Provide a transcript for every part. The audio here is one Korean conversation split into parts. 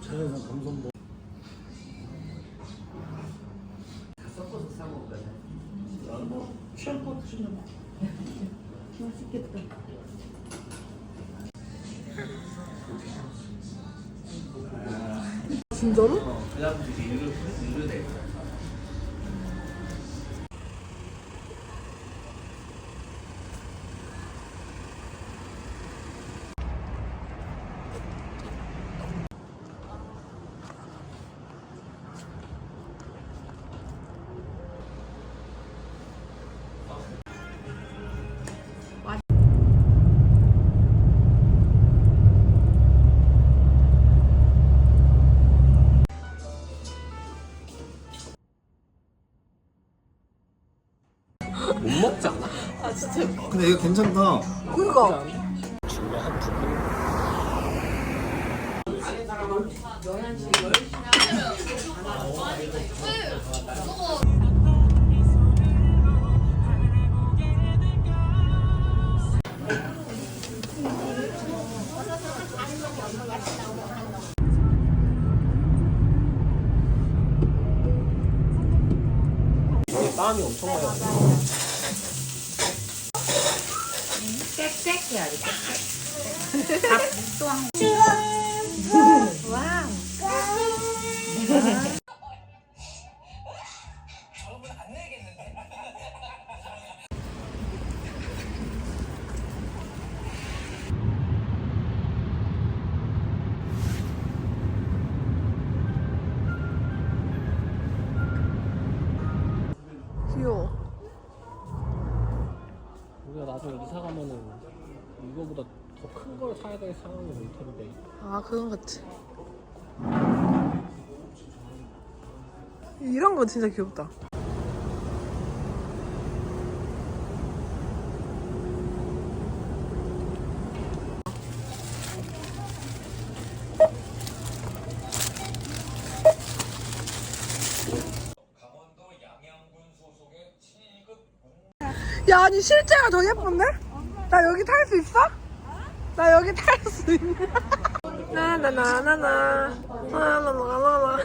자연산 감성도 섞어서 싸 먹거든. 취향 것 드시면 맛있겠다. 진짜로? 어, 그 다음부터 이제 일로, 일로 돼. 아? 아 진짜. 근데 이거 괜찮다. 그니까. 땀이 엄청 많이 나네. 꽥꽥 해야 돼. 꽥꽥. 밥또 한 와우. 이거보다 더 큰 걸 사야 될 상황이 올 텐데. 아, 그건 같지. 이런 거 진짜 귀엽다. 야, 아니 실제가 더 예쁜데? 나 여기 탈 수 있어? 나 여기 탈 수 있냐? 나나나나나 나나나나나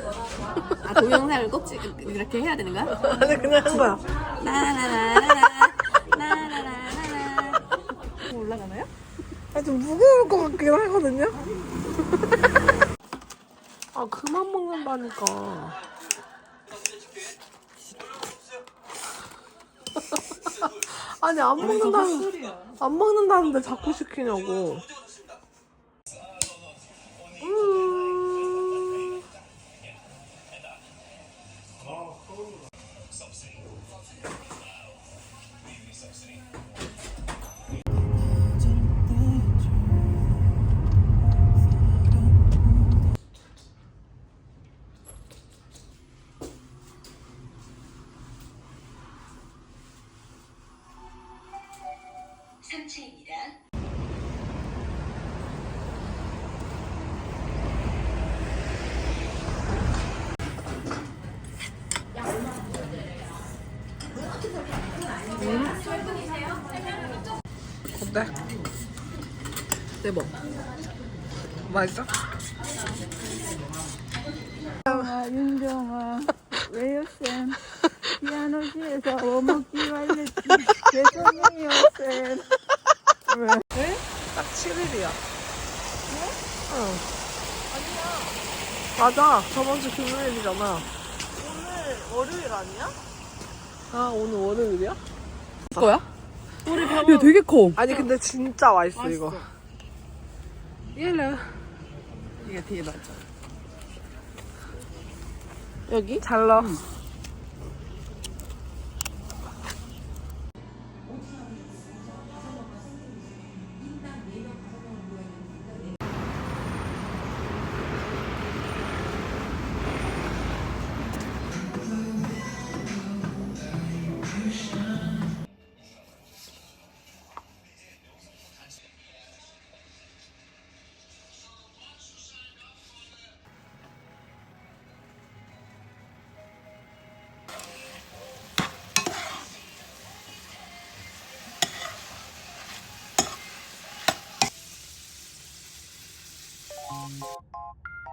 아 동영상을 꼭 찍, 이렇게 해야 되는 거야? 아니 그냥 한 거야 나나나나나 나나나나나 올라가나요? 아, 좀 무거울 것 같긴 하거든요 아 그만 먹는다니까 아니 안 먹는다는 안 먹는다는데 자꾸 시키냐고 어때? 대박. 맛있어? 아, 윤정아, 왜요, 쌤? 피아노실에서 워먹기 말랬지. 죄송해요, 쌤. 딱 7일이야. 응. 아니야. 맞아. 저번 주 금요일이잖아. 오늘 월요일 아니야? 아, 오늘 월요일이야? 거야? 야 되게 커. 아니, 근데 진짜 맛있어, 이거. 얘를. 이게 되게 맛있어. 여기? 잘 넣어.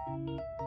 うん。